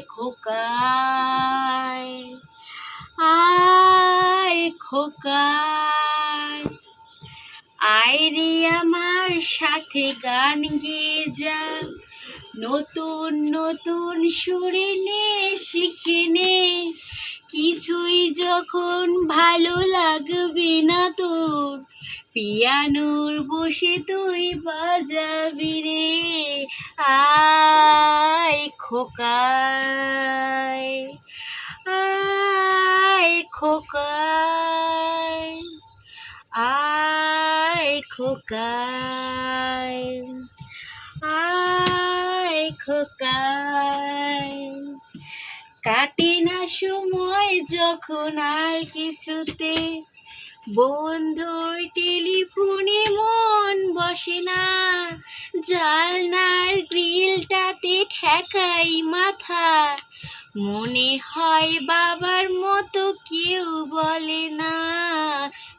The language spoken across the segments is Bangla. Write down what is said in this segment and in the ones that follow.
খোকায় আয় খোকায় আয় আমার সাথে গান গেয়ে যা নতুন নতুন সুরে নে, শিখে নে। কিছুই যখন ভালো লাগবে না তোর, পিয়ানোর বসে তুই বাজাবি রে। আয় খোকায় আয় খোকায় আয় খোকায় আয় খোকায়। কাটে না সময় যখন আর কিছুতে, বন্ধুর টেলিফোনে মন বসে না। জালনার গ্রিলটাতে ঠেকাই মাথা। মনে হয় বাবার মতো কেউ বলে না,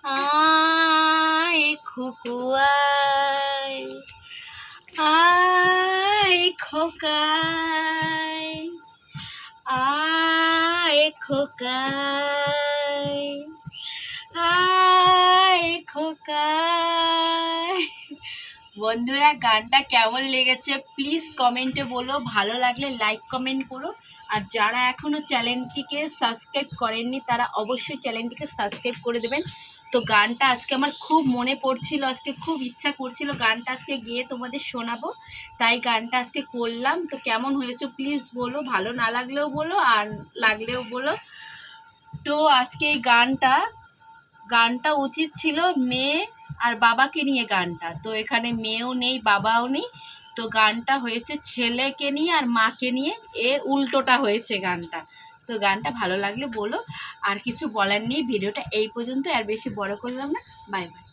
আয় খুকুয়ায় আয় খোকায় আয় খোকায়। বন্ধুরা, গানটা কেমন লেগেছে? প্লিজ কমেন্টে বলো। ভালো লাগলে লাইক কমেন্ট করো। আর যারা এখনও চ্যানেলটিকে সাবস্ক্রাইব করেননি, তারা অবশ্যই চ্যানেলটিকে সাবস্ক্রাইব করে দেবেন। তো গানটা আজকে আমার খুব মনে পড়ছিল, আজকে খুব ইচ্ছা করছিল গানটা আজকে গিয়ে তোমাদের শোনাবো। তাই গানটা আজকে করলাম। তো কেমন হয়েছে প্লিজ বলো। ভালো না লাগলেও বলো, আর লাগলেও বলো। তো আজকে এই গানটা গানটা উচিত ছিল মেয়ে আর বাবাকে নিয়ে গানটা। তো এখানে মেয়েও নেই, বাবাও নেই। তো গানটা হয়েছে ছেলেকে নিয়ে আর মাকে নিয়ে। এর উল্টোটা হয়েছে গানটা। তো গানটা ভালো লাগলে বলো। আর কিছু বলার নেই, ভিডিওটা এই পর্যন্ত আর বেশি বড় করলাম না। Bye bye.